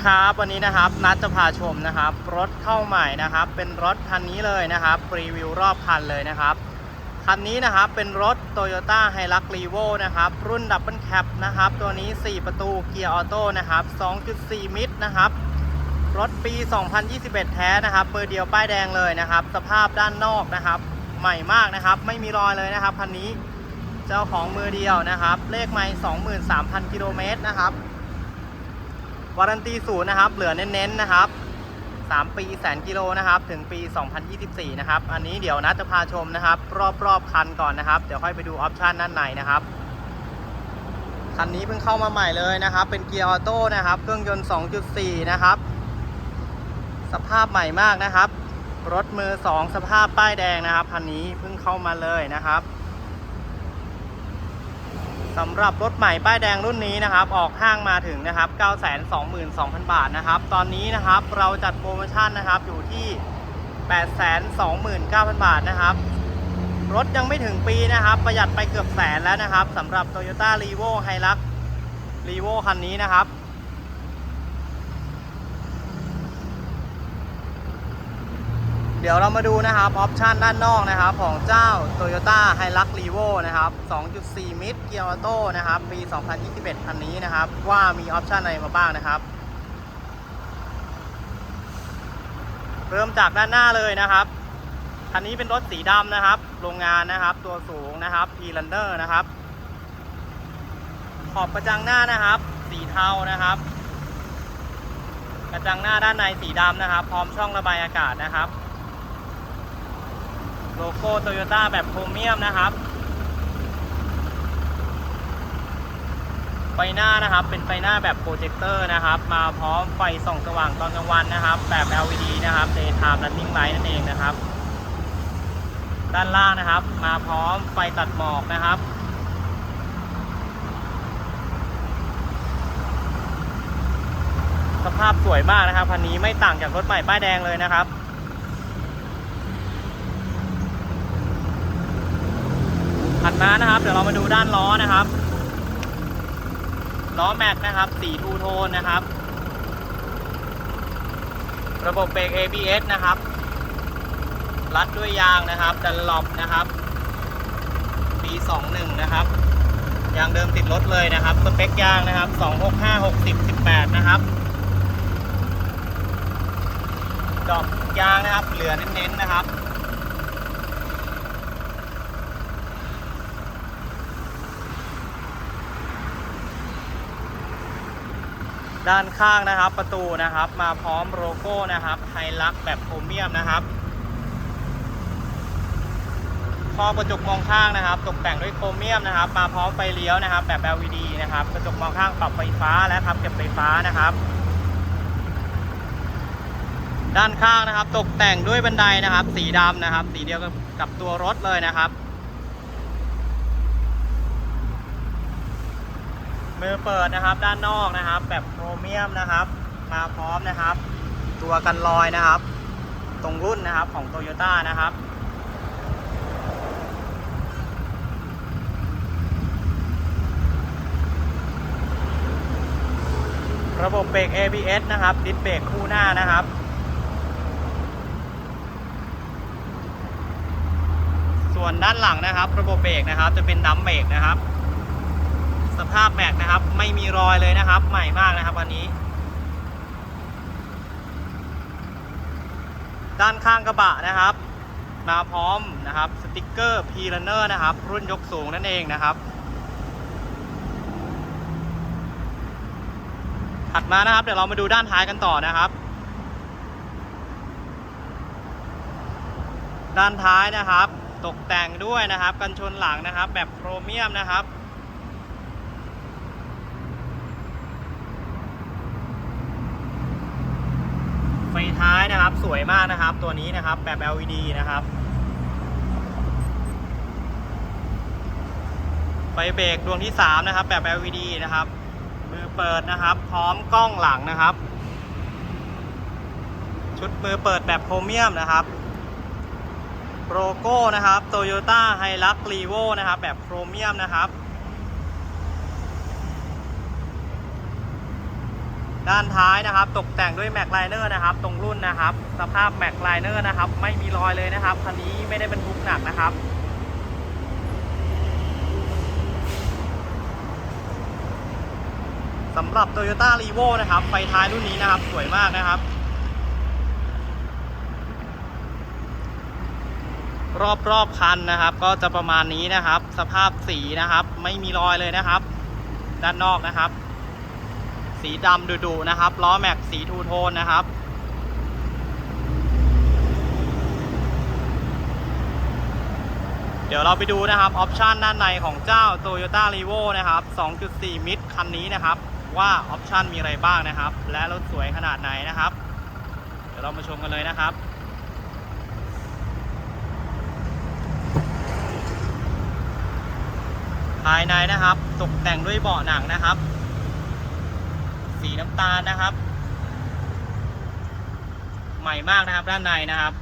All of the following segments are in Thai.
วัสดีครับวันนี้นะครับนัดจะพาชมนะครับรถเข้าใหม่นะครับ เป็นรถคันนี้เลยนะครับรีวิวรอบคันเลยนะครับคันนี้นะครับเป็นรถ Toyota h i l u x r e v o นะครับรุ่นดับเบิลแคปนะครับตัวนี้ 4 ประตูเกียร์ออโต้นะครับ 2.4 มิตรนะครับรถปี 2021 แท้นะครับเบอร์เดียวป้ายแดงเลยนะครับ สภาพด้านนอกนะครับ ใหม่มากนะครับ ไม่มีรอยเลยนะครับคันนี้เจ้าของมือเดียวนะครับ เลขไม่23,000 กิโลเมตรนะครับ วารันตีศูนย์นะครับ เหลือเน้นๆนะครับ 3 ปีแสนกิโลนะครับ ถึงปี 2024 นะครับ อันนี้เดี๋ยวนัดจะพาชมนะครับ รอบๆคันก่อนนะครับ เดี๋ยวค่อยไปดูออปชันด้านในนะครับคันนี้เพิ่งเข้ามาใหม่เลยนะครับ เป็นเกียร์ออโต้นะครับ เครื่องยนต์ 2.4 นะครับ สภาพใหม่มากนะครับ รถมือ 2 สภาพป้ายแดงนะครับคันนี้เพิ่งเข้ามาเลยนะครับ สำหรับรถใหม่ป้ายแดงรุ่นนี้นะครับ ออกห้างมาถึงนะครับ 922,000 บาทนะครับ ตอนนี้นะครับเราจัดโปรโมชั่นนะครับอยู่ที่ 829,000 บาทนะครับ รถยังไม่ถึงปีนะครับ ประหยัดไปเกือบแสนแล้วนะครับสำหรับ Toyota r e v o h i l u x r e v o คันนี้นะครับ เดี๋ยวเรามาดูนะครับออปชันด้านนอกนะครับ ของเจ้า Toyota h i l u x r e v o นะครับ 2.4 มิตรเกียร์ออโต้นะครับ ปี 2021 คันนี้นะครับ ว่ามีออปชันอะไรมาบ้างนะครับ เริ่มจากด้านหน้าเลยนะครับ คันนี้เป็นรถสีดำนะครับ โรงงานนะครับ ตัวสูงนะครับ p l a n n e r นะครับ ขอบกระจังหน้านะครับ สีเทานะครับ กระจังหน้าด้านในสีดำนะครับ พร้อมช่องระบายอากาศนะครับ โลโก้โตโยต้าแบบโพรเมียมนะครับไฟหน้านะครับ เป็นไฟหน้าแบบโปรเจคเตอร์นะครับ มาพร้อมไฟส่องสว่างตอนกลางวันนะครับ แบบ LED นะครับ Daytime Running Light นั่นเองนะครับ ด้านล่างนะครับ มาพร้อมไฟตัดหมอกนะครับสภาพสวยมากนะครับคันนี้ไม่ต่างจากรถใหม่ป้ายแดงเลยนะครับ ถัดมานะครับ เดี๋ยวเรามาดูด้านล้อนะครับ ล้อแม็กนะครับสีทูโทนนะครับ ระบบเบรก ABS นะครับ รัดด้วยยางนะครับดันลอบนะครับ ปี21นะครับยางเดิมติดรถเลยนะครับ สเปคยางนะครับ 265 60 18 นะครับดอกยางนะครับ เหลือเน้นๆนะครับ ด้านข้างนะครับประตูนะครับ มาพร้อมโลโก้นะครับไฮลักแบบโครเมียมนะครับครอบกระจกมองข้างนะครับ ตกแต่งด้วยโครเมียมนะครับ มาพร้อมไฟเลี้ยวนะครับ แบบ LED นะครับ กระจกมองข้างปรับไฟฟ้าและทับเก็บไฟฟ้านะครับ ด้านข้างนะครับ ตกแต่งด้วยบันไดนะครับ สีดำนะครับ สีเดียวกับตัวรถเลยนะครับ มือเปิดนะครับด้านนอกนะครับ แบบโครเมียมนะครับ มาพร้อมนะครับ ตัวกันรอยนะครับ ตรงรุ่นนะครับของโตโยต้านะครับระบบเบรก ABS นะครับ ดิสเบรกคู่หน้านะครับ ส่วนด้านหลังนะครับ ระบบเบรกนะครับ จะเป็นดัมเบรกนะครับ สภาพแม็กนะครับ ไม่มีรอยเลยนะครับ ใหม่มากนะครับวันนี้ ด้านข้างกระบะนะครับ มาพร้อมนะครับสติกเกอร์ p r u n n e r นะครับ รุ่นยกสูงนั่นเองนะครับ ถัดมานะครับ เดี๋ยวเรามาดูด้านท้ายกันต่อนะครับ ด้านท้ายนะครับ ตกแต่งด้วยนะครับ กันชนหลังนะครับ แบบโครเมียมนะครับ ไฟท้ายนะครับสวยมากนะครับ ตัวนี้นะครับแบบ LED นะครับไฟเบรกดวงที่ 3 นะครับ แบบ LED นะครับ มือเปิดนะครับ พร้อมกล้องหลังนะครับ ชุดมือเปิดแบบโครเมียมนะครับโลโก้นะครับ Toyota h i l u x r e v o นะครับ แบบโครเมียมนะครับ ด้านท้ายนะครับ ตกแต่งด้วยแม็กไลเนอร์นะครับ ตรงรุ่นนะครับ สภาพแม็กไลเนอร์นะครับ ไม่มีรอยเลยนะครับคันนี้ไม่ได้บรรทุกหนักนะครับสำหรับ Toyota r e v o นะครับ ไฟท้ายรุ่นนี้นะครับ สวยมากนะครับ รอบรอบคันนะครับ ก็จะประมาณนี้นะครับ สภาพสีนะครับ ไม่มีรอยเลยนะครับ ด้านนอกนะครับ สีดำดุๆนะครับ ล้อแม็กสีทูโทนนะครับ เดี๋ยวเราไปดูนะครับออปชันด้านในของเจ้า Toyota r e v o นะครับ 2.4 มิตรคันนี้นะครับ ว่าออปชันมีอะไรบ้างนะครับ และรถสวยขนาดไหนนะครับ เดี๋ยวเรามาชมกันเลยนะครับภายในนะครับ ตกแต่งด้วยเบาะหนังนะครับ สีน้ำตาลนะครับ ใหม่มากนะครับด้านในนะครับ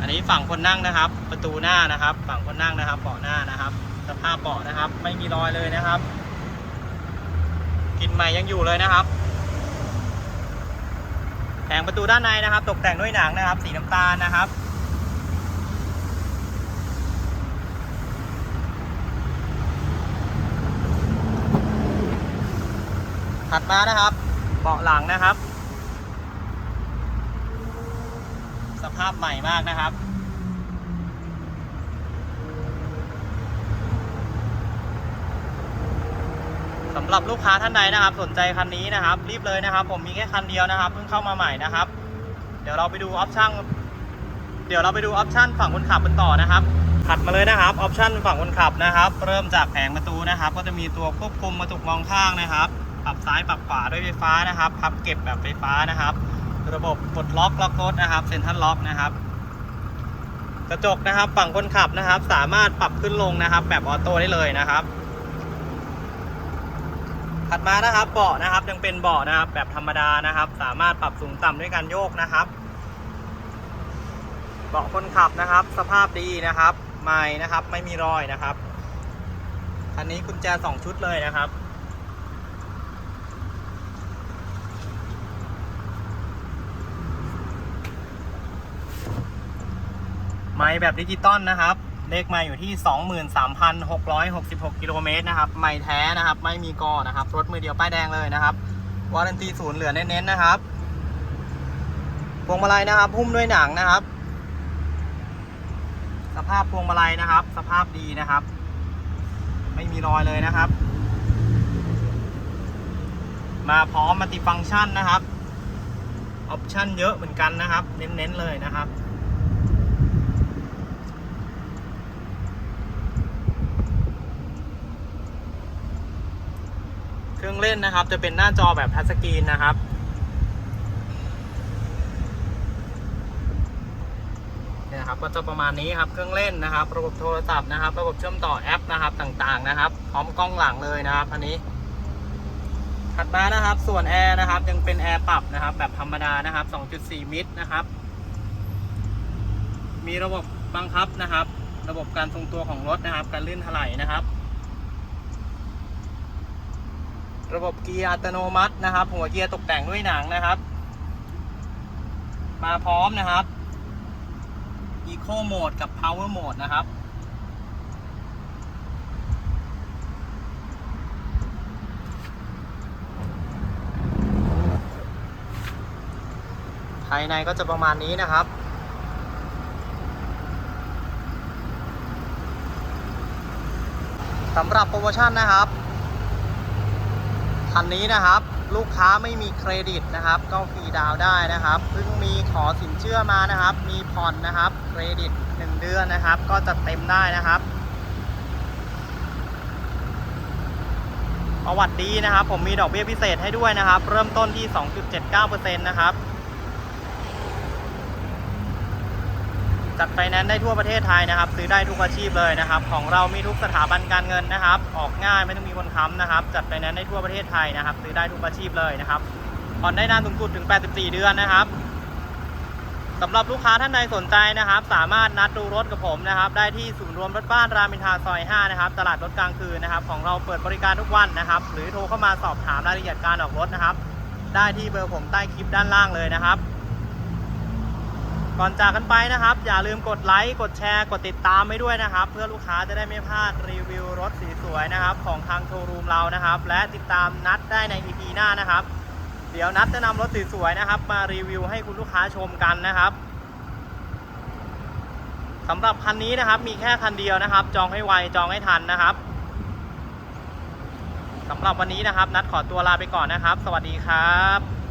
อันนี้ฝั่งคนนั่งนะครับ ประตูหน้านะครับ ฝั่งคนนั่งนะครับเบาะหน้านะครับ สภาพเบาะนะครับ ไม่มีรอยเลยนะครับกลินใหม่ยังอยู่เลยนะครับแผงประตูด้านในนะครับ ตกแต่งด้วยหนังนะครับ สีน้ำตาลนะครับ ถัดมานะครับเบาะหลังนะครับ สภาพใหม่มากนะครับสำหรับลูกค้าท่านใดนะครับ สนใจคันนี้นะครับ รีบเลยนะครับ ผมมีแค่คันเดียวนะครับเพิ่งเข้ามาใหม่นะครับ เดี๋ยวเราไปดูออปชั่นเดี๋ยวเราไปดูออปชั่นฝั่งคนขับกันต่อนะครับถัดมาเลยนะครับออปชั่นฝั่งคนขับนะครับ เริ่มจากแผงประตูนะครับ ก็จะมีตัวควบคุมกระจกมองข้างนะครับ ปรับซ้ายปรับขวาด้วยไฟฟ้านะครับ พับเก็บแบบไฟฟ้านะครับ ระบบกดล็อกล็อกรถนะครับเซ็นทรัลล็อกนะครับ กระจกนะครับฝั่งคนขับนะครับ สามารถปรับขึ้นลงนะครับ แบบออโต้ได้เลยนะครับถัดมานะครับเบาะนะครับยังเป็นเบาะนะครับ แบบธรรมดานะครับ สามารถปรับสูงต่ำด้วยการโยกนะครับเบาะคนขับนะครับ สภาพดีนะครับใหม่นะครับไม่มีรอยนะครับคันนี้กุญแจสองชุดเลยนะครับ ม้แบบดิจิตอลนะครับ เลขไม้อยู่ที่ 23,666 กิโลเมตรนะครับ ไม้แท้นะครับ ไม่มีกอนะครับ รถมือเดียวป้ายแดงเลยนะครับ วารันตีศูนย์เหลือเน้นๆนะครับ พวงมาลัยนะครับ หุ้มด้วยหนังนะครับ สภาพพวงมาลัยนะครับ สภาพดีนะครับ ไม่มีรอยเลยนะครับ มาพร้อมมัลติฟังก์ชันนะครับ ออปชันเยอะเหมือนกันนะครับ เน้นๆเลยนะครับ รื่องเล่นนะครับ จะเป็นหน้าจอแบบทัชสกรีนนะครับเนี่ยนะครับก็จะประมาณนี้ครับเครื่องเล่นนะครับ ระบบโทรศัพท์นะครับ ระบบเชื่อมต่อแอปนะครับต่างๆนะครับ พร้อมกล้องหลังเลยนะครับอันนี้ ถัดมานะครับ ส่วนแอร์นะครับ ยังเป็นแอร์ปรับนะครับ แบบธรรมดานะครับ 2.4 มิตรนะครับ มีระบบบังคับนะครับ ระบบการทรงตัวของรถนะครับ การลื่นถลายนะครับ ระบบเกียร์อัตโนมัตินะครับ หัวเกียร์ตกแต่งด้วยหนังนะครับ มาพร้อมนะครับ Eco Mode กับ Power Mode นะครับ ภายในก็จะประมาณนี้นะครับสำหรับโปรโมชั่นนะครับ คันนี้นะครับ ลูกค้าไม่มีเครดิตนะครับ ก็ฟรีดาวได้นะครับเพิ่งมีขอสินเชื่อมานะครับ มีผ่อนนะครับเครดิต 1 เดือนนะครับ ก็จะเต็มได้นะครับ ประวัติดีนะครับ ผมมีดอกเบี้ยพิเศษให้ด้วยนะครับ เริ่มต้นที่ 2.79%นะครับ จัดไฟแนนซ์ได้ทั่วประเทศไทยนะครับ ซื้อได้ทุกอาชีพเลยนะครับ ของเรามีทุกสถาบันการเงินนะครับ ออกง่ายไม่ต้องมีคนค้ำนะครับ จัดไฟแนนซ์ได้ทั่วประเทศไทยนะครับ ซื้อได้ทุกอาชีพเลยนะครับผ่อนได้นานสูงสุดถึง 84 เดือนนะครับสำหรับลูกค้าท่านใดสนใจนะครับ สามารถนัดดูรถกับผมนะครับ ได้ที่ศูนย์รวมรถบ้านรามอินทราซอย 5 นะครับ ตลาดรถกลางคืนนะครับ ของเราเปิดบริการทุกวันนะครับ หรือโทรเข้ามาสอบถามรายละเอียดการออกรถนะครับ ได้ที่เบอร์ผมใต้คลิปด้านล่างเลยนะครับ ก่อนจากกันไปนะครับ อย่าลืมกดไลค์กดแชร์กดติดตามไว้ด้วยนะครับ เพื่อลูกค้าจะได้ไม่พลาดรีวิวรถสีสวยนะครับ ของทางโชว์รูมเรานะครับ และติดตามนัดได้ใน EP หน้านะครับ เดี๋ยวนัดจะนำรถสวยๆนะครับ มารีวิวให้คุณลูกค้าชมกันนะครับสำหรับคันนี้นะครับมีแค่คันเดียวนะครับ จองให้ไวจองให้ทันนะครับสำหรับวันนี้นะครับ นัดขอตัวลาไปก่อนนะครับ สวัสดีครับ